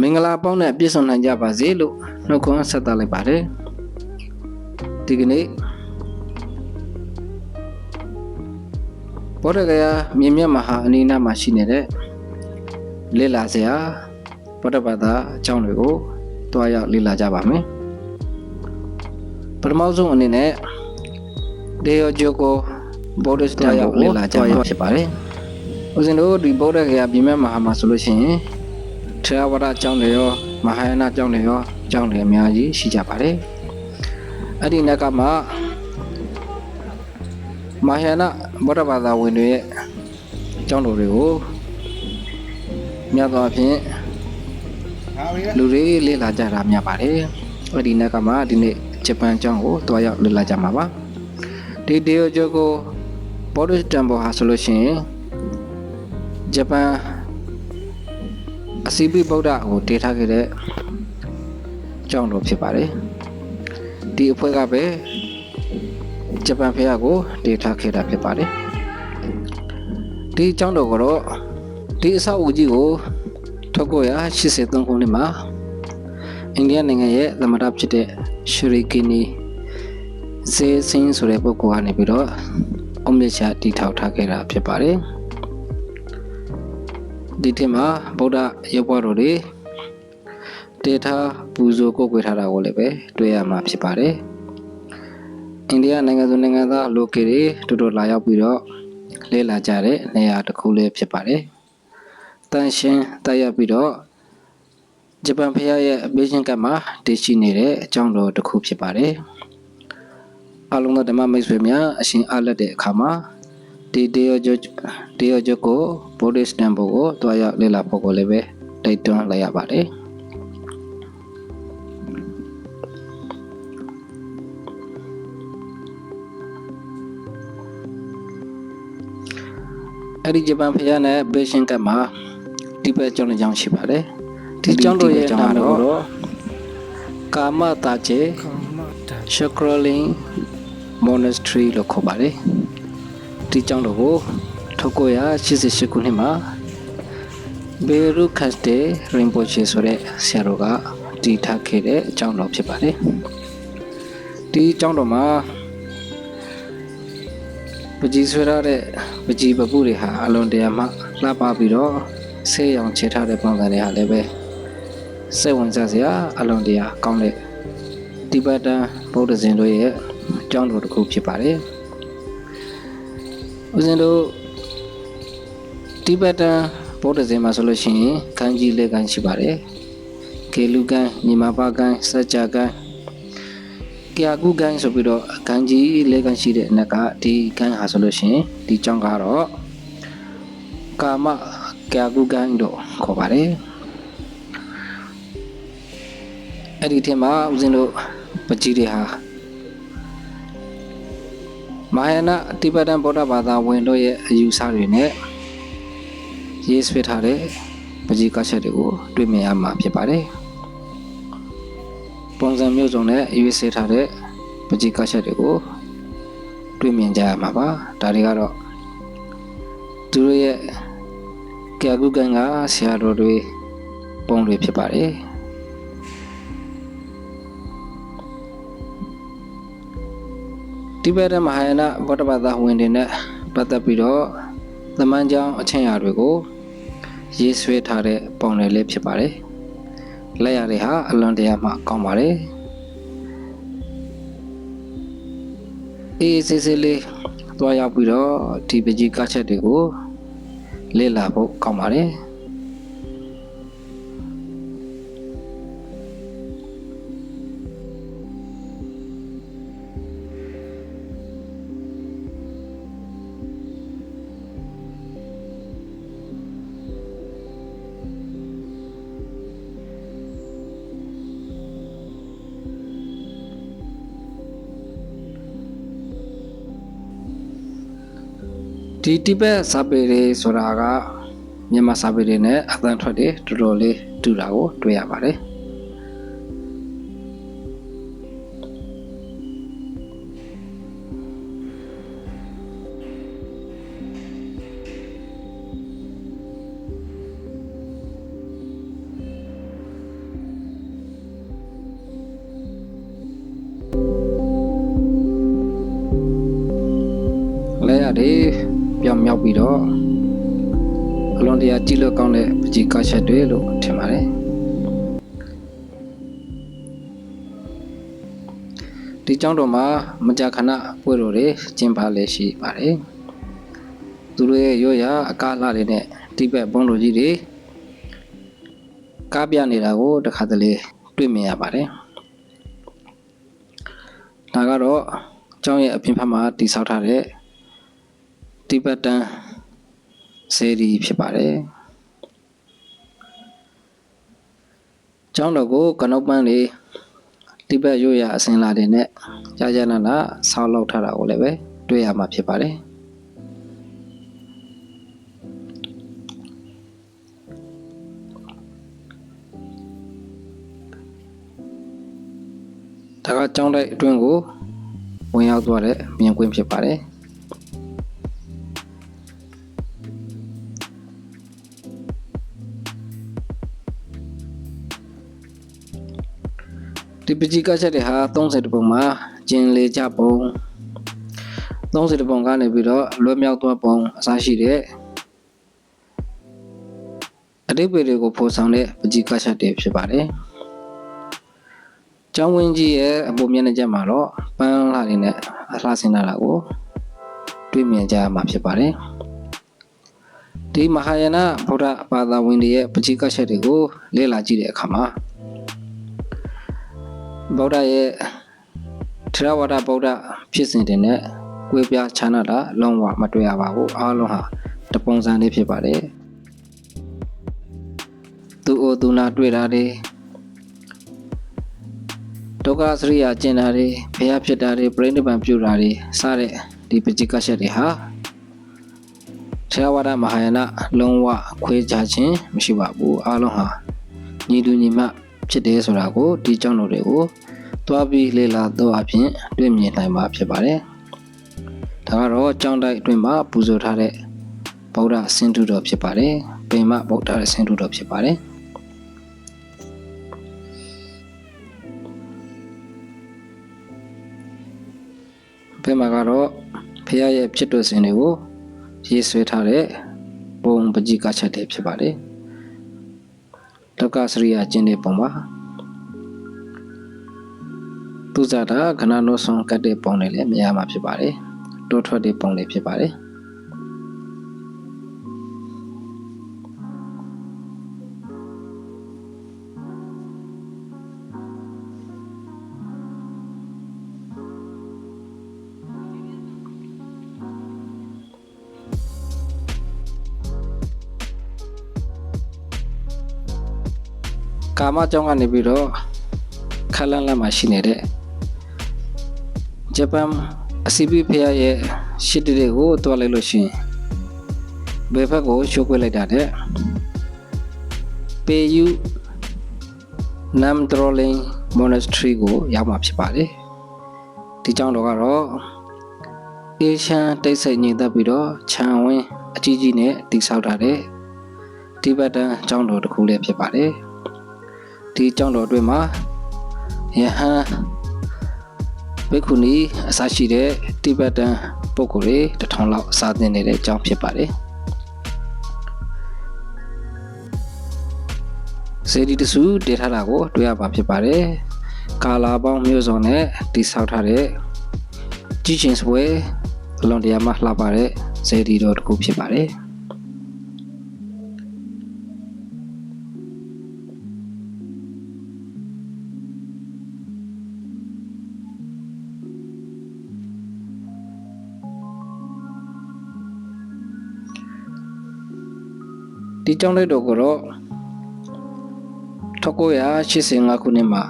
မင်္ဂလာပေါင်းနဲ့ပြည့်စုံနိုင်ကြပါစေလို့နှုတ်ခွန်းဆက်သလိုက်ပါတယ်ဒီကနေ့ဘောရကရမြင်မြတ်မဟာအနိနာမှာရှိနေတဲ့လေ့လာစရာဗုဒ္ဓဘာသာအကြောင်းတွေကိုတွားရောက်လေ့လာကြပါမယ်ပထမဆုံးအနေနဲ့ဒေယောဂျိုကိုဘောဓစတန်ကိုလေ့လာကြမှာဖြစ်ပါတယ်ဦးဇင်းတို့ဒီဗုဒ္ဓဂယာပြင်မဲ့မဟာမှာဆိုလို့ရှိရင် ထေရဝါဒအကြောင်းတွေရောမဟာယာနအကြောင်းတွေရောအကြောင်းတွေအများကြီးရှိကြပါတယ်အဲ့ဒီနောက်ကမှမဟာယာနဗုဒ္ဓဘာသာဝင်တွေရဲ့အကြောင်းတော်တွေကိုမြတ်သောအဖြစ်လူတွေလေ့လာကြတာများပါတယ်အဲ့ဒီနောက်ကမှဒီနေ့ဂျပန်အကြောင်းကိုတွားရောက်လေ့လာကြမှာပါဒီဒေယိုဂျိုကိုဘောဓစတန်ဘောဟာဆိုလို့ရှိရင်ဂျပန် အစီပိဗုဒ္ဓကိုတည်ထားခဲ့တဲ့ကျောင်းတော်ဖြစ်ပါတယ်ဒီအဖွဲ့ကပဲဂျပန်ဖះကိုတည်ထားခဲ့တာဖြစ်ပါတယ်ဒီကျောင်းတော်ကတော့ဒီအဆောက်အဦကြီးကို1983ခုနှစ်မှာအိန္ဒိယနိုင်ငံရဲ့သမ္မတဖြစ်တဲ့ရှရီကီနီဇေစင်းဆိုတဲ့ပုဂ္ဂိုလ်ကနေပြီးတော့အုံမြင့်ချတည်ထောင်ထားခဲ့တာဖြစ်ပါတယ် ဒီထက်မှာဗုဒ္ဓရုပ်ဘွားတော်တွေတေထားပူဇော်ကိုယ်ွယ်ထားတာကိုလည်းပဲတွေ့ရမှာဖြစ်ပါတယ်အိန္ဒိယနိုင်ငံသူနိုင်ငံသားလူကေတွေတူတူလာရောက်ပြီးတော့လေ့လာကြတဲ့နေရာတစ်ခုလေးဖြစ်ပါတယ်တန်ရှင်းတက်ရပြီးတော့ဂျပန်ဖရားရဲ့အမေရှင်ကတ်မှာတည်ရှိနေတဲ့အကြောင်းတော်တစ်ခုဖြစ်ပါတယ်အလုံးသောဓမ္မမိတ်ဆွေများအရှင်အားလက်တဲ့အခါမှာ ဒီတေယောဂျတေယောဂျကိုဗုဒ္ဓစတန်ဘုကိုတွားရောက်လေ့လာဖို့ကိုလည်းပဲတိုက်တွန်းလိုက်ရပါတယ်အဲ့ဒီဂျပန်ဖရားနဲ့ဘေးရှင်ကတ်မှာဒီဘက်ကျောင်းတစ်ကျောင်းရှိပါတယ်ဒီကျောင်းတို့ရဲ့နာမည်ကတော့ကာမတာချေ Shakralin Monastery လို့ခေါ်ပါတယ် ဒီကျောင်းတော်ကို1988ခုနှစ်မှာဘေရုခတ်တေရင်ပိုချေဆိုတဲ့ဆရာတော်ကတည်ထားခဲ့တဲ့အကျောင်းတော်ဖြစ်ပါတယ်ဒီကျောင်းတော်မှာပကြီးဆွဲရတဲ့ပကြီးပပုတွေဟာအလွန်တရာမှလှပပြီးတော့ဆေးရောင်ချထားတဲ့ပုံစံတွေဟာလည်းပဲစိတ်ဝင်စားစရာအလွန်တရာကောင်းတဲ့တိဘက်တန်ဗုဒ္ဓဇင်တို့ရဲ့အကြောင်းတော်တစ်ခုဖြစ်ပါတယ်။ ဦးဇင်းတို့တိဘက်တန်ဗုဒ္ဓဇင်မှာဆိုလို့ရှိရင်ခန်းကြီးလေးခန်းရှိပါတယ်။ကေလူကန်ညီမပါကန်စัจ जा ကန်ကြာကုကန်ဆိုပြီးတော့ခန်းကြီးလေးခန်းရှိတဲ့အနက်ကဒီကန်ဟာဆိုလို့ရှိရင်ဒီကြောင်းကတော့ကာမကြာကုကန်တို့ခေါ်ပါတယ်။အဲ့ဒီထဲမှာဦးဇင်းတို့ပကြီးတွေဟာ မဟာယာနတိဘက်တန်ဗုဒ္ဓဘာသာဝင်တို့ရဲ့အယူဆတွေနဲ့ရေးဆွဲထားတဲ့ပကြီးကချက်တွေကိုတွေ့မြင်ရမှာဖြစ်ပါတယ်ပုံစံမျိုးစုံနဲ့ရေးဆွဲထားတဲ့ပကြီးကချက်တွေကိုတွေ့မြင်ကြရမှာပါဒါတွေကတော့သူတို့ရဲ့ကြာကုကန်ကဆရာတော်တွေပုံတွေဖြစ်ပါတယ် တိဘက်တမဟာယာနဗုဒ္ဓဘာသာဝင်တွေနဲ့ပတ်သက်ပြီးတော့သမန်ကြောင်းအချင်းရာတွေကိုရေးဆွဲထားတဲ့ပုံတွေလေးဖြစ်ပါတယ်။လက်ရတွေဟာအလွန်တရာမှကောင်းပါတယ်။အေးစစ်စစ်လေးသွားရောက်ပြီးတော့ဒီပကြီးကချက်တွေကိုလေ့လာဖို့ကောင်းပါတယ်။ ဒီတိဘက်စာပေတွေဆိုတာကမြန်မာစာပေတွေနဲ့အသံထွက်တွေတော်တော်လေးတူတာကိုတွေ့ရပါတယ် ကျောင်းတော်မှာမကြာခဏပွဲတော်တွေကျင်းပလေရှိပါတယ်သူတို့ရဲ့ရိုးရာအကားလာတွေနဲ့တိဘက်ဘုန်းတော်ကြီးတွေကားပြနေတာကိုတခါတလေတွေ့မြင်ရပါတယ်ဒါကတော့ကျောင်းရဲ့အပြင်ဘက်မှာတည်ဆောက်ထားတဲ့တိဘက်တန်စေရီဖြစ်ပါတယ်ကျောင်းတော်ကိုကနုတ်ပန်းလေး တိဘက်ရိုးရာအစင်လာတွေနဲ့ကြာကြာနာနာဆောက်လုပ်ထားတာကိုလည်းပဲတွေ့ရမှာဖြစ်ပါတယ်ဒါကကျောင်းတိုက်အတွင်းကိုဝင်ရောက်သွားတဲ့မြင်ကွင်းဖြစ်ပါတယ် ဒီပကြီးကချက်တွေဟာ30ပုံမှာကျင်လေကြပုံ30ပုံကနေပြီးတော့လွတ်မြောက်သွားပုံအစားရှိတဲ့အတိတ်တွေကိုဖော်ဆောင်တဲ့ပကြီးကချက်တွေဖြစ်ပါတယ်ကျောင်းဝင်းကြီးရဲ့အပေါ်မျက်နှာချက်မှာတော့ပန်းလာနေနဲ့အလှဆင်းလာတာကိုတွေ့မြင်ကြရမှာဖြစ်ပါတယ်ဒီမဟာယာနဗုဒ္ဓဘာသာဝင်တွေရဲ့ပကြီးကချက်တွေကိုလေ့လာကြည့်တဲ့အခါမှာ ဗုဒ္ဓရဲ့ထရဝါဒဗုဒ္ဓဖြစ်စဉ်တွေနဲ့ကွေးပြားခြားနာတာလုံးဝမတွေ့ရပါဘူးအားလုံးဟာတပုံစံလေးဖြစ်ပါတယ်သူအိုသူနာတွေ့တာတွေဒုက္ခစရိယာကျင်တာတွေဘုရားဖြစ်တာတွေပြိဋိဘံပြုတာတွေစတဲ့ဒီပจิကချက်တွေဟာထေရဝါဒမဟာယာနလုံးဝခွဲခြားခြင်းမရှိပါဘူးအားလုံးဟာညီတူညီမျှဖြစ်တယ်ဆိုတာကိုဒီကြောင့်တို့တွေကို တွားပြီးလေ့လာတော့အဖြစ်တွေ့မြင်နိုင်မှာဖြစ်ပါတယ်ဒါကတော့ကြောင်းတိုက်အတွင်းမှာပူဇော်ထားတဲ့ဗုဒ္ဓဆင်းတုတော်ဖြစ်ပါတယ်ပိမဗုဒ္ဓရဲ့ဆင်းတုတော်ဖြစ်ပါတယ်ဘယ်မှာကတော့ဖះရဲ့ဖြစ်တော်စဉ်တွေကိုရေးဆွဲထားတဲ့ပုံပကြီးကချက်တွေဖြစ်ပါတယ်ဒုက္ခစရိယာကျင့်တဲ့ပုံပါ သူဇာတာခဏနောဆောင်ကတ်တဲ့ပုံတွေလည်းမရမှာဖြစ်ပါတယ်တိုးထွက်တဲ့ပုံတွေဖြစ်ပါတယ်ကာမကြောင့်ကနေပြီးတော့ခက်လန်းလန်းမှာရှိနေတဲ့ ဂျပန်အစီပိဖရရဲ့ရှစ်တတွေကိုတွားလိုက်လို့ရှိရင်ဘယ်ဘက်ကိုရှိုးကွေးလိုက်တာတဲ့ပေယူနမ်ဒရိုလင်းမိုနက်စထရီကိုရောက်မှာဖြစ်ပါတယ်ဒီကြောင့်တော့ကတော့အေရှန်တိတ်ဆိတ်ညင်သက်ပြီးတော့ခြံဝင်းအကြီးကြီးနဲ့တိဆောက်ထားတဲ့တိဘက်တန်ကျောင်းတော်တစ်ခုလည်းဖြစ်ပါတယ်ဒီကျောင်းတော်အတွင်းမှာယဟန် ဘိက္ခုနီအစရှိတဲ့တိဘက်တန်ပုဂ္ဂိုလ်တွေတထောင်လောက်စာသင်နေတဲ့အကြောင်းဖြစ်ပါတယ်စေဒီတစုတည်ထားတာကိုတွေ့ရပါဖြစ်ပါတယ်ကာလာပေါင်းမျိုးစုံနဲ့တိဆောက်ထားတဲ့ကြီးချင်းစပွဲအလွန်တရာမှလှပတဲ့စေဒီတော်တစ်ခုဖြစ်ပါတယ် ဒီကျောင်းလိုက်တော်ကတော့1985ခုနှစ်မှာ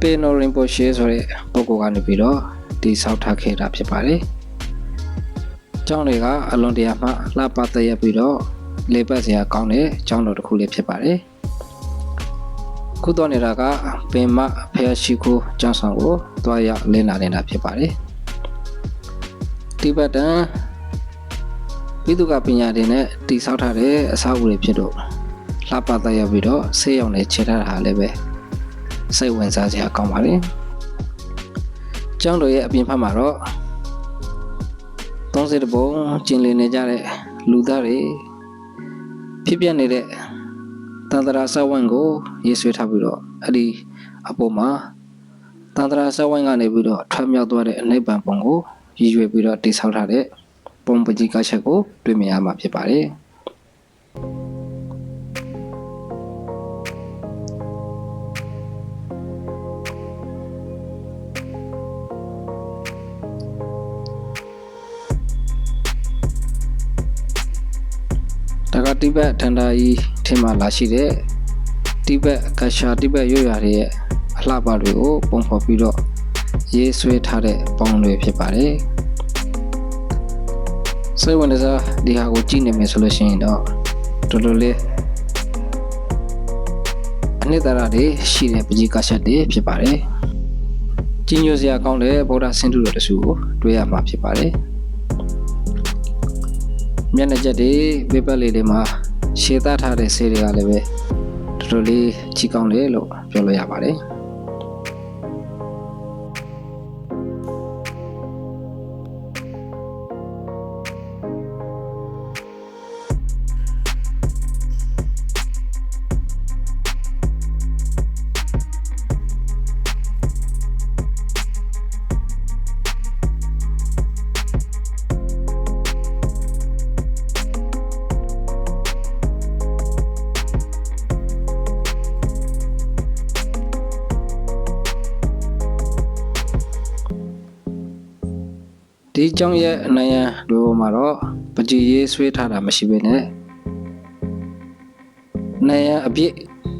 ပေနိုရင်ပိုရှေဆိုတဲ့ပုဂ္ဂိုလ်ကနေပြီးတော့တည်ဆောက်ထားခဲ့တာဖြစ်ပါတယ်။ကျောင်းတွေကအလွန်တရာမှလှပသက်ရပြီးတော့လေပတ်စရာကောင်းတဲ့ကျောင်းတော်တစ်ခုလေးဖြစ်ပါတယ်။ခုတော့နေတာကပင်မဖျားရှိခိုးကျောင်းဆောင်ကိုတွားရောက်လင်းလာနေတာဖြစ်ပါတယ်။တိဘက်တန် ဝိသုကပညာတွေနဲ့တိဆောက်ထားတဲ့အဆောက်အဦတွေဖြစ်တော့လှပသက်ရပြီးတော့ဆေးရောင်နဲ့ခြေထားတာလည်းပဲစိတ်ဝင်စားစရာကောင်းပါလေ။ကျောင်းတော်ရဲ့အပြင်ဘက်မှာတော့30တပုံကျင်လည်နေကြတဲ့လူသားတွေဖြစ်ပြနေတဲ့တန်တရာစဝိုင်းကိုရေးဆွဲထားပြီးတော့အဲ့ဒီအပေါ်မှာတန်တရာစဝိုင်းကနေပြီးတော့ထွက်မြောက်သွားတဲ့အနိဗ္ဗာန်ပုံကိုရည်ရွယ်ပြီးတော့တိဆောက်ထားတဲ့ ပုံပကြီးကချက်ကိုတွေ့မြင်ရမှာဖြစ်ပါတယ်။ဒါကတိဘက်ထန်တာကြီးထင်မှလာရှိတဲ့တိဘက်ကရှာတိဘက်ရွရွာတွေရဲ့အလှပတွေကိုပုံဖော်ပြီးတော့ရေးဆွဲထားတဲ့ပေါင်းတွေဖြစ်ပါတယ် စိတ်ဝင်စားဒီဟာကိုကြည့်နေမယ်ဆိုလို့ရှိရင်တော့တော်တော်လေးအနှစ်သာရတွေရှိတဲ့ပကြီးကရှက်တွေဖြစ်ပါတယ်ကြီးညိုစရာကောင်းတဲ့ဗုဒ္ဓဆင်းတုတော်တစုကိုတွေ့ရမှာဖြစ်ပါတယ်မျက်နှာချက်တွေပေပတ်လေးတွေမှာရှည်သားထားတဲ့ဆေးတွေကလည်းပဲတော်တော်လေးကြီးကောင်းတယ်လို့ပြောလို့ရပါတယ် ဒီအကြောင်းရဲ့အနိုင်ရန်တွေပေါ်မှာတော့ပကြည်ရေးဆွဲထားတာမရှိဘဲနဲ့နိုင်ရန်အပြစ်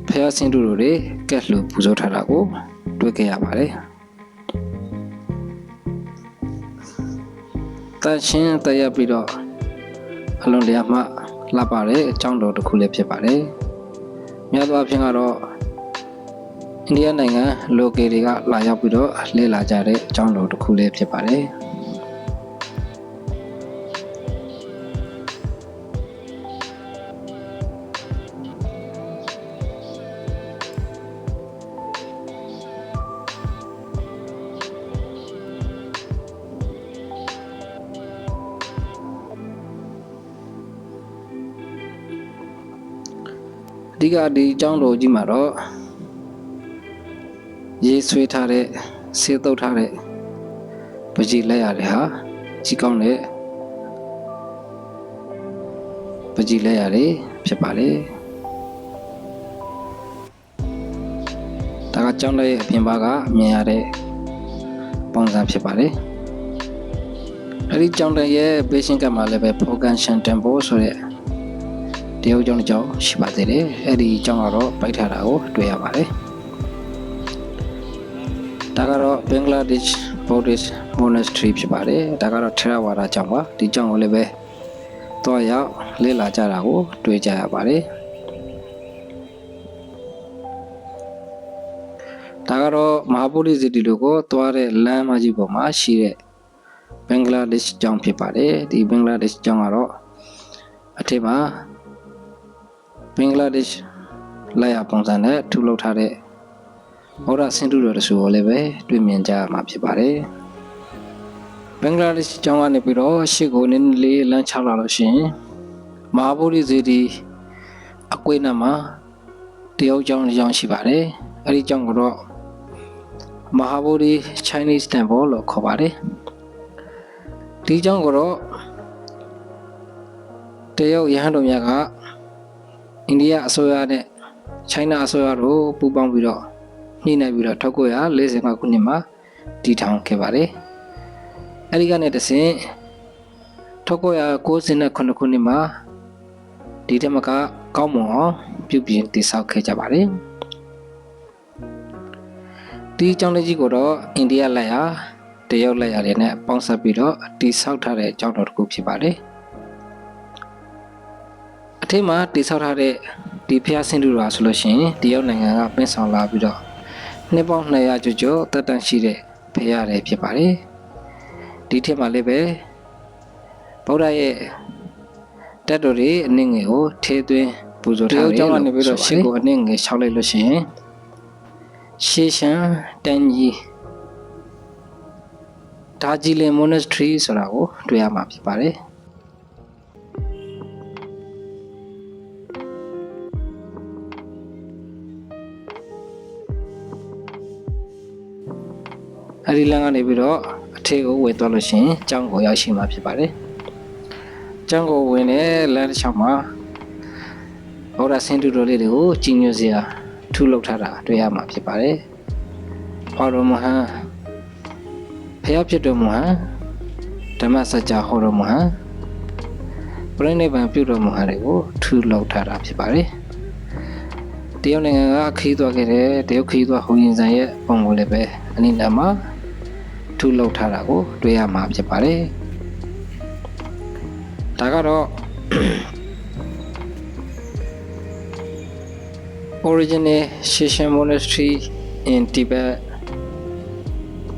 ဖျားဆင်းတို့တွေကက်လှူပူဇော်ထားတာကိုတွေ့ခဲ့ရပါတယ်တန်ရှင်းတရားပြီးတော့အလွန်လျာမှလှပတဲ့အကြောင်းတော်တစ်ခုလည်းဖြစ်ပါတယ်များသောအားဖြင့်ကတော့အိန္ဒိယနိုင်ငံ local တွေကလာရောက်ပြီးတော့လေ့လာကြတဲ့အကြောင်းတော်တစ်ခုလည်းဖြစ်ပါတယ် ဓိကဒီအကြောင်းတော်ကြီးမှာတော့ရေးဆွဲထားတဲ့ဆေးတုပ်ထားတဲ့ပကြီးလက်ရတယ်ဟာကြီးကောင်းတဲ့ပကြီးလက်ရတယ်ဖြစ်ပါလေဒါကကျောင်းရဲ့အပြင်ဘက်ကမြင်ရတဲ့ပုံစံဖြစ်ပါတယ်အဲ့ဒီကျောင်းရဲ့ဘေးရှင်းကမှာလည်းပဲ Fogan Temple ဆိုတဲ့ တရုတ်ကျောင်းတစ်ကျောင်းရှိပါသေးတယ်အဲ့ဒီကျောင်းကတော့ပိုက်ထားတာကိုတွေ့ရပါတယ်ဒါကတော့ Bangladesh Buddhist Monastery ဖြစ်ပါတယ်ဒါကတော့ Theravada ကျောင်းပါဒီကျောင်းကိုလည်းပဲတော့ရောက်လေ့လာကြတာကိုတွေ့ကြရပါတယ်ဒါကတော့မဟာဗုဒ္ဓစီတီလိုကိုသွားတဲ့လမ်းမကြီးပေါ်မှာရှိတဲ့ Bangladesh ကျောင်းဖြစ်ပါတယ်ဒီ Bangladesh ကျောင်းကတော့အထက်မှာ ဘင်္ဂလားဒေ့ရှ်လိုက်ရပုံစံနဲ့ထုလုပ်ထားတဲ့ဟောရဆင်းတုတော်တဆူကိုလည်းပဲတွေ့မြင်ကြရမှာဖြစ်ပါတယ်။ဘင်္ဂလားဒေ့ရှ်ကျောင်းကနေပြီးတော့ရှေ့ကိုနည်းနည်းလေးလမ်းချလာလို့ရှိရင်မဟာဗုဒ္ဓဇေဒီအကွေးနာမှာတရုတ်ကျောင်းတစ်ကျောင်းရှိပါတယ်။အဲဒီကျောင်းကတော့မဟာဗုဒ္ဓ Chinese Temple လို့ခေါ်ပါတယ်။ဒီကျောင်းကတော့တရုတ်ရဟန်းတော်များက အိန္ဒိယအစိုးရနဲ့ချိုင်းနာအစိုးရတို့ပူးပေါင်းပြီးတော့ညှိနှိုင်းပြီးတော့1945ခုနှစ်မှာတည်ထောင်ခဲ့ပါတယ်။အဲဒီကနေတစဉ်1998ခုနှစ်မှာဒီတမကကောင်းမွန်အောင်ပြုပြင်တည်ဆောက်ခဲ့ကြပါတယ်။ဒီကျောင်းလေးကြီးကိုတော့အိန္ဒိယလက်ရာတရုတ်လက်ရာတွေနဲ့ပေါင်းစပ်ပြီးတော့တည်ဆောက်ထားတဲ့ကျောင်းတော်တစ်ခုဖြစ်ပါတယ်။ အထက်မှာတိဆောက်ထားတဲ့ဒီဖျားဆင်းတူတာဆိုလို့ရှိရင်တရုတ်နိုင်ငံကပင့်ဆောင်လာပြီးတော့နှစ်ပေါင်း200ကျော်ကျော်တက်တန့်ရှိတဲ့ဖျားတွေဖြစ်ပါတယ်ဒီထက်မှာလည်းပဲဗုဒ္ဓရဲ့တက်တော်တွေအနည်းငယ်ကိုထဲသွင်းပူဇော်ထားတယ်တရုတ်ကျောင်းကနေပြီးတော့ရှေ့ကိုအနည်းငယ်ရှောက်လိုက်လို့ရှိရင်ရှေးရှမ်းတန်ကြီးဒါဂျီလင် Monastery ဆိုတာကိုတွေ့ရမှာဖြစ်ပါတယ် အဲဒီလမ်းကနေပြီးတော့အထက်ကိုဝင်သွားလို့ရှိရင်ကျောင်းကိုရောက်ရှိမှာဖြစ်ပါတယ်ကျောင်းကိုဝင်တဲ့လမ်းတစ်ချောင်းမှာဗုဒ္ဓဆင်းတုတော်လေးတွေကိုကြီးညိုစရာထုလုပ်ထားတာတွေ့ရမှာဖြစ်ပါတယ်။ဘာတော်မဟန်ဖျားဖြစ်တော်မူဟန်ဓမ္မစကြာဟောတော်မူဟန်ပြိဋိဘံပြုတော်မူဟန်တွေကိုထုလုပ်ထားတာဖြစ်ပါတယ်။တရုတ်နိုင်ငံကခီးသွားခဲ့တဲ့တရုတ်ခီးသွားဟိုရင်ဆန်ရဲ့ပုံကိုလည်းပဲအနိနာမှာ ထုလုပ်ထားတာကိုတွေ့ရမှာဖြစ်ပါတယ်။ဒါကတော့ original Shishan Monastery in Tibet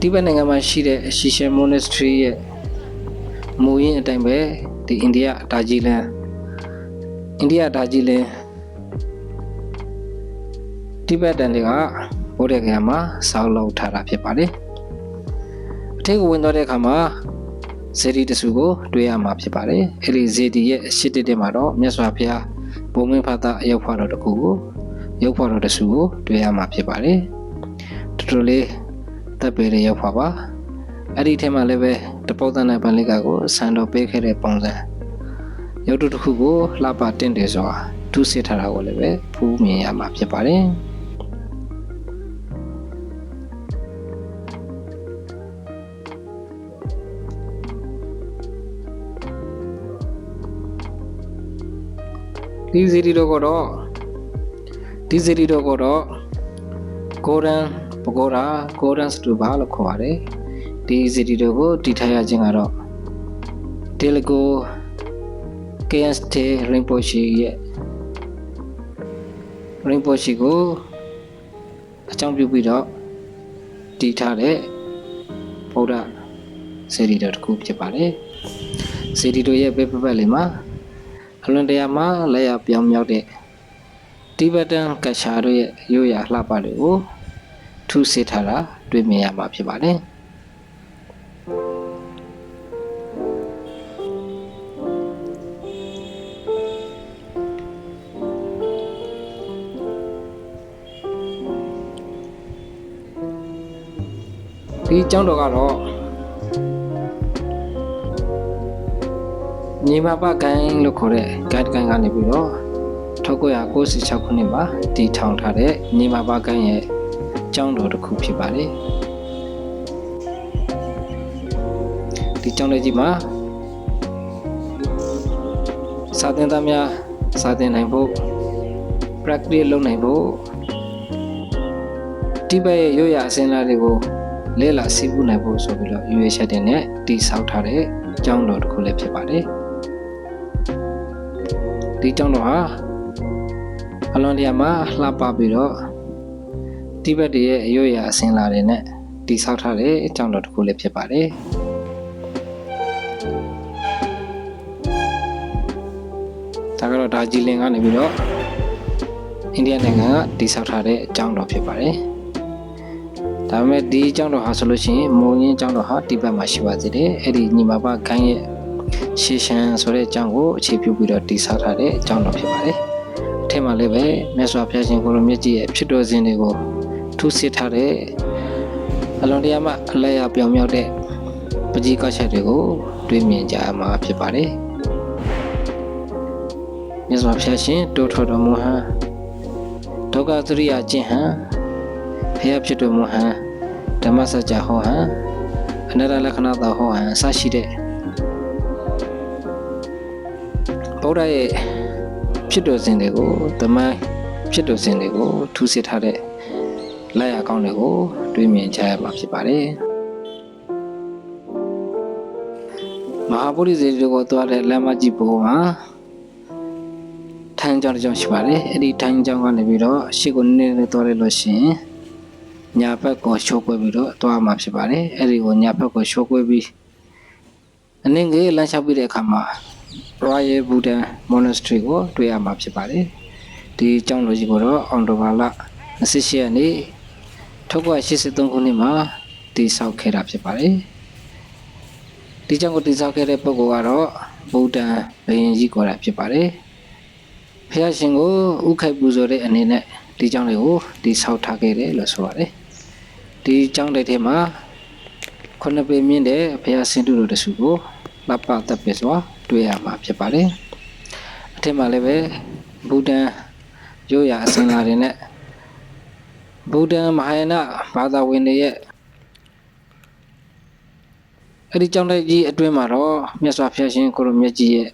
တိဘက်နိုင်ငံမှာရှိတဲ့ Shishan Monastery ရဲ့မူရင်းအတိုင်းပဲဒီအိန္ဒိယဒါဂျီလန်အိန္ဒိယဒါဂျီလန်တိဘက်တန်တွေကဘုရားကံမှာဆောက်လုပ်ထားတာဖြစ်ပါတယ်အ ထက်ကဝင်သွားတဲ့အခါမှာဇေဒီတစုကိုတွေ့ရမှာဖြစ်ပါတယ်အဲ့ဒီဇေဒီရဲ့ရှစ်တစ်တဲ့မှာတော့မြတ်စွာဘုရားဘုံမင်းဖတ်တာအရောက်ဖွာတော်တကူကိုရုပ်ဖော်တော်တဆူကိုတွေ့ရမှာဖြစ်ပါတယ်တော်တော်လေးတပ်ပေရရောက်ဖွာပါအဲ့ဒီထဲမှာလည်းပဲတပုတ်တန်တဲ့ပန်လေးကကိုဆန်တော်ပေးခဲ့တဲ့ပုံစံရုပ်တုတစ်ခုကိုလှပတင့်တယ်စွာထုစစ်ထားတာကိုလည်းပဲဖူးမြင်ရမှာဖြစ်ပါတယ် ဒီစီရီတော့ကတော့ဒီစီရီတော့ကတော့ဂိုဒန်ပဂိုရာဂိုဒန်စတူဘာလို့ခေါ်ပါတယ်ဒီစီရီတော့ကိုတည်ထားရခြင်းကတော့တေလကို KST Rinpoche ရဲ့ Rinpoche ကိုအကြောင်းပြုပြီးတော့တည်ထားတဲ့ဗုဒ္ဓစေတီတော်တစ်ခုဖြစ်ပါတယ်စေတီတော်ရဲ့ဘက်ပတ်လေးမှာ အလွန်တရာမှာလက်ရပြောင်းမြောက်တဲ့တိဘက်တန်ကရှာတို့ရဲ့ရိုးရာလှပတွေကိုထုစစ်ထားတာတွေ့မြင်ရမှာဖြစ်ပါတယ်ဒီကျောင်းတော်ကတော့ ညီမပကိုင်းလို့ခေါ်တဲ့ guide ကိုင်းကနေပြီးတော့1996ခုနှစ်မှာတည်ထောင်ထားတဲ့ညီမပကိုင်းရဲ့ကျောင်းတော်တစ်ခုဖြစ်ပါတယ်ဒီကျောင်းလေးကြီးမှာစာသင်သားများစာသင်နိုင်ဖို့ practice လုပ်နိုင်ဖို့တိဘက်ရဲ့ရိုးရာအစဉ်အလာတွေကိုလဲလာစီးပူးနိုင်ဖို့ဆိုပြီးတော့ရွေးချက်တင်နဲ့တည်ဆောက်ထားတဲ့ကျောင်းတော်တစ်ခုလည်းဖြစ်ပါတယ် ဒီကျောင်းတော်ဟာအလွန်တရာမှာလှပပြီးတော့တိဘက်တရဲ့အရွရအစင်လာတွေနဲ့တည်ဆောက်ထားတဲ့အကြောင်းတော်တစ်ခုလည်းဖြစ်ပါတယ်ဒါကတော့ဒါဂျီလင်ကနေပြီးတော့အိန္ဒိယနိုင်ငံကတည်ဆောက်ထားတဲ့အကြောင်းတော်ဖြစ်ပါတယ်ဒါပေမဲ့ဒီအကြောင်းတော်ဟာဆိုလို့ရှိရင်မုံရင်းအကြောင်းတော်ဟာတိဘက်မှာရှိပါသေးတယ်အဲ့ဒီညီမပခိုင်းရဲ့ ရှေရှန်ဆိုတဲ့အကြောင်းကိုအခြေပြုပြီးတော့တည်ဆောက်ထားတဲ့အကြောင်းတော်ဖြစ်ပါတယ်အထက်မှာလည်းပဲမြတ်စွာဘုရားရှင်ကိုလိုမြတ်ကြီးရဲ့ဖြစ်တော်စဉ်တွေကိုထုစစ်ထားတဲ့အလွန်တရာမှအလဲရပြောင်မြောက်တဲ့ပကြီးကောက်ချက်တွေကိုတွေ့မြင်ကြရမှာဖြစ်ပါတယ်မြတ်စွာဘုရားရှင်တိုးထော်တော်မူဟန်ဒုက္ခသရိယာကျင့်ဟန်ဖျားဖြစ်တော်မူဟန်ဓမ္မစကြာဟောဟန်အနတ္တလက္ခဏာတော်ဟောဟန်အစရှိတဲ့ ဗုဒ္ဓရဲ့ဖြစ်တော်စဉ်တွေကိုတမိုင်းဖြစ်တော်စဉ်တွေကိုထူးဆစ်ထားတဲ့လက်ရကောင်းတွေကိုတွေးမြင်ကြရမှာဖြစ်ပါတယ်မဟာဗုဒ္ဓဇေတီကိုသွားတဲ့လမ်းမကြီးပေါ်မှာထိုင်ကြောင်တစ်ကြောင်ရှိပါတယ်အဲ့ဒီထိုင်ကြောင်ကနေပြီးတော့ရှေ့ကိုနည်းနည်းလေးသွားလိုက်လို့ရှိရင်ညာဘက်ကိုရှိုးကွဲပြီးတော့သွားမှာဖြစ်ပါတယ်အဲ့ဒီကိုညာဘက်ကိုရှိုးကွဲပြီးအနည်းငယ်လမ်းလျှောက်ပြီးတဲ့အခါမှာ Royal Buddha Monastery ကိုတွေ့ရမှာဖြစ်ပါတယ်ဒီကျောင်းတော်ကြီးကိုတော့အောင်တိုဘာလ28ရက်နေ့1983ခုနှစ်မှာတည်ဆောက်ခဲ့တာဖြစ်ပါတယ်ဒီကြောင့်ကိုတည်ဆောက်ခဲ့တဲ့ပုဂ္ဂိုလ်ကတော့ဗုဒ္ဓံဘယင်ကြီးကိုယ်တိုင်ဖြစ်ပါတယ်ဖះရှင်ကိုဥခိုက်ပူဇော်တဲ့အနေနဲ့ဒီကြောင့်လေးကိုတည်ဆောက်ထားခဲ့တယ်လို့ဆိုပါတယ်ဒီကြောင့်တဲ့ထဲမှာခုနှစ်ပေမြင့်တဲ့ဘုရားဆင်းတုတို့တစုကိုလပ္ပတပ်ပစွာ တွေ့ရမှာဖြစ်ပါတယ်အထက်မှာလည်းပဲဗုဒ္ဓံရိုးရာအစဉ်လာတွေနဲ့ဗုဒ္ဓံမဟာယာနဘာသာဝင်တွေရဲ့အဲ့ဒီကြောင့်တဲ့ကြီးအတွင်းမှာတော့မြတ်စွာဘုရားရှင်ကိုလိုမြတ်ကြီးရဲ့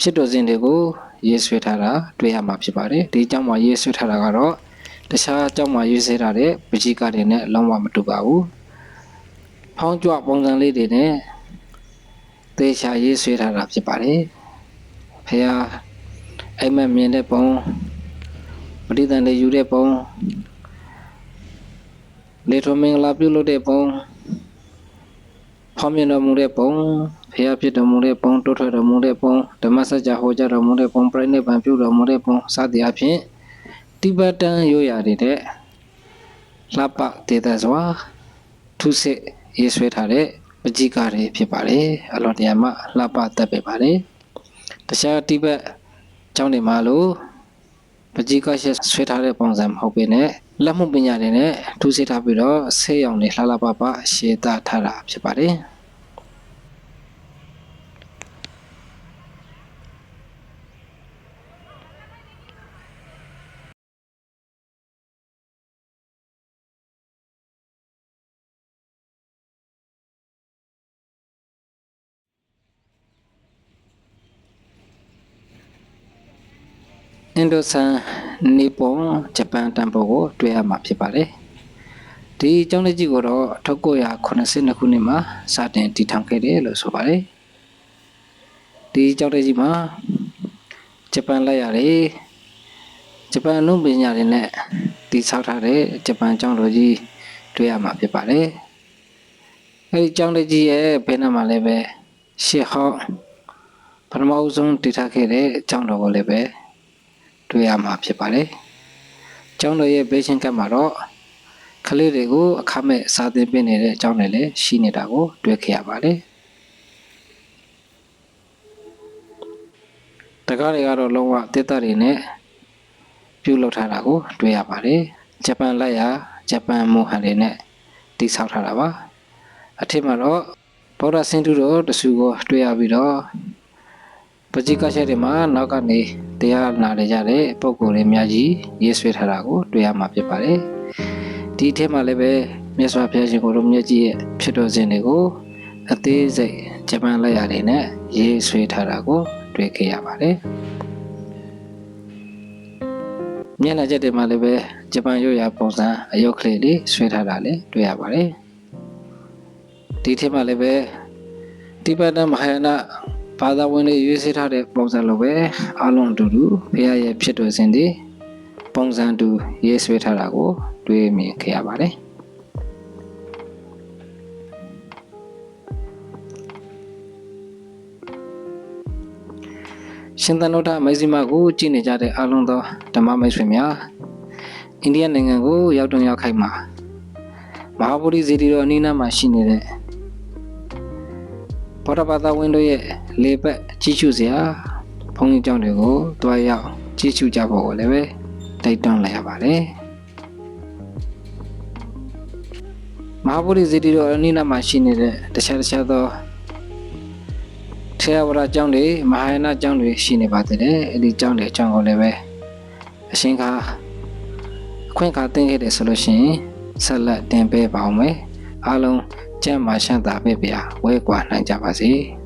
ဖြစ်တော်စဉ်တွေကိုရေးဆွဲထားတာတွေ့ရမှာဖြစ်ပါတယ်ဒီအကြောင်းမှာရေးဆွဲထားတာကတော့တခြားအကြောင်းမှာရေးဆွဲထားတဲ့ပဋိကတွေနဲ့လုံးဝမတူပါဘူးဖောင်းကြွပုံစံလေးတွေနဲ့ သေချာရေးဆွဲထားတာဖြစ်ပါတယ်ဖះအိမ်မက်မြင်တဲ့ပုံပဋိသန္ဓေယူတဲ့ပုံလေထုံမင်္ဂလာပြုလုပ်တဲ့ပုံဖောင်းမြင်တော်မူတဲ့ပုံဖះဖြစ်တော်မူတဲ့ပုံတိုးထွက်တော်မူတဲ့ပုံဓမ္မစကြာဟောကြားတော်မူတဲ့ပုံပြိဋိဘံပြုတော်မူတဲ့ပုံစသည်အဖြစ်တိဘတန်ရိုးရာတွေတဲ့လှပဒေသစွာထုစစ်ရေးဆွဲထားတဲ့ ပကြီးကားတွေဖြစ်ပါတယ်အလွန်တရာမှလှပတတ်ပဲပါတယ်တခြားတိဘက်ကျောင်းတွေမှာလို့ပကြီးကားရှက်ဆွဲထားတဲ့ပုံစံမဟုတ်ပေနဲ့လက်မှုပညာတွေနဲ့ထုစစ်ထားပြီးတော့ဆေးရောင်တွေလှလှပပရှေ့သားထားတာဖြစ်ပါတယ် အင်ဒိုဆန်နီပွန်ဂျပန်တန်ပိုကိုတွေ့ရမှာဖြစ်ပါတယ်။ဒီကျောင်းလက်ကြီးကိုတော့1982ခုနှစ်မှာစတင်တည်ထောင်ခဲ့တယ်လို့ဆိုပါတယ်။ဒီကျောင်းလက်ကြီးမှာဂျပန်လက်ရတယ်ဂျပန်လူပညာတွေနဲ့တည်ဆောက်ထားတဲ့ဂျပန်ကျောင်းတော်ကြီးတွေ့ရမှာဖြစ်ပါတယ်။အဲဒီကျောင်းလက်ကြီးရဲ့ဘယ်နားမှာလည်းပဲရှေ့ဟောက်ပထမအဆုံးတည်ထားခဲ့တဲ့ကျောင်းတော်ကိုလည်းပဲ တွေ့ရမှာဖြစ်ပါတယ်။ကျောင်းတော်ရဲ့ဘေးချင်းကပ်မှာတော့ကလေးတွေကိုအခမဲ့စာသင်ပေးနေတဲ့အကြောင်းတွေလည်းရှိနေတာကိုတွေ့ခဲ့ရပါတယ်။တကားတွေကတော့လုံးဝတစ်သက်တွေနဲ့ပြုလုပ်ထားတာကိုတွေ့ရပါတယ်။ဂျပန်လက်ရာဂျပန်မိုဟန်တွေနဲ့တိဆောက်ထားတာပါ။အထက်မှာတော့ဗုဒ္ဓဆင်းတုတော်တဆူကိုတွေ့ရပြီးတော့ ပจิကချက်တွေမှာနောက်ကနေတရားနာရကြတဲ့ပုံကိုယ်တွေအများကြီးရေးဆွဲထားတာကိုတွေ့ရမှာဖြစ်ပါတယ်။ဒီထဲမှာလည်းပဲမြတ်စွာဘုရားရှင်ကိုယ်တော်မြတ်ကြီးရဲ့ဖြစ်တော်စဉ်တွေကိုအသေးစိတ်ဂျပန်လက်ရာတွေနဲ့ရေးဆွဲထားတာကိုတွေ့ခဲ့ရပါတယ်။မျက်နှာချက်တွေမှာလည်းပဲဂျပန်ရိုးရာပုံစံအယုတ်ကလေးတွေဆွဲထားတာလည်းတွေ့ရပါတယ်။ဒီထဲမှာလည်းပဲတိဘက်တမဟာယာန ဘာသာဝင်တွေရွေးစည်းထားတဲ့ပုံစံလိုပဲအလုံးတူတူဘုရားရဲ့ဖြစ်တော်စဉ်တွေပုံစံတူရေးဆွဲထားတာကိုတွေ့မြင်ခဲ့ရပါတယ်ရှင်သန်နုထမိတ်စီမကိုကြည်နေကြတဲ့အားလုံးသောဓမ္မမိတ်ဆွေများအိန္ဒိယနိုင်ငံကိုရောက်တုံရောက်ခိုက်မှာမဟာဗုဒ္ဓဇီတိတော်အနီးနားမှာရှိနေတဲ့ ဘောဓဘာသာဝင်တို့ရဲ့လေပတ်ကြီးစုစရာဘုန်းကြီးကျောင်းတွေကိုတွားရောက်ကြီးစုကြဖို့ကိုလည်းပဲတိုက်တွန်းလိုက်ရပါတယ်မဟာဗုဒ္ဓဇီတိတော်အနိနာမှာရှိနေတဲ့တခြားတခြားသောထေရဝါဒကျောင်းတွေမဟာယာနကျောင်းတွေရှိနေပါသေးတယ်အဲ့ဒီကျောင်းတွေအကြောင်းကိုလည်းပဲအရှင်ကအခွင့်အခါသိခဲ့တယ်ဆိုလို့ရှိရင်ဆက်လက်တင်ပေးပါအောင်မယ်အားလုံး ကျမ်းမာရှမ်းသာပဲဗျာဝဲကွာနိုင်ကြပါစေ။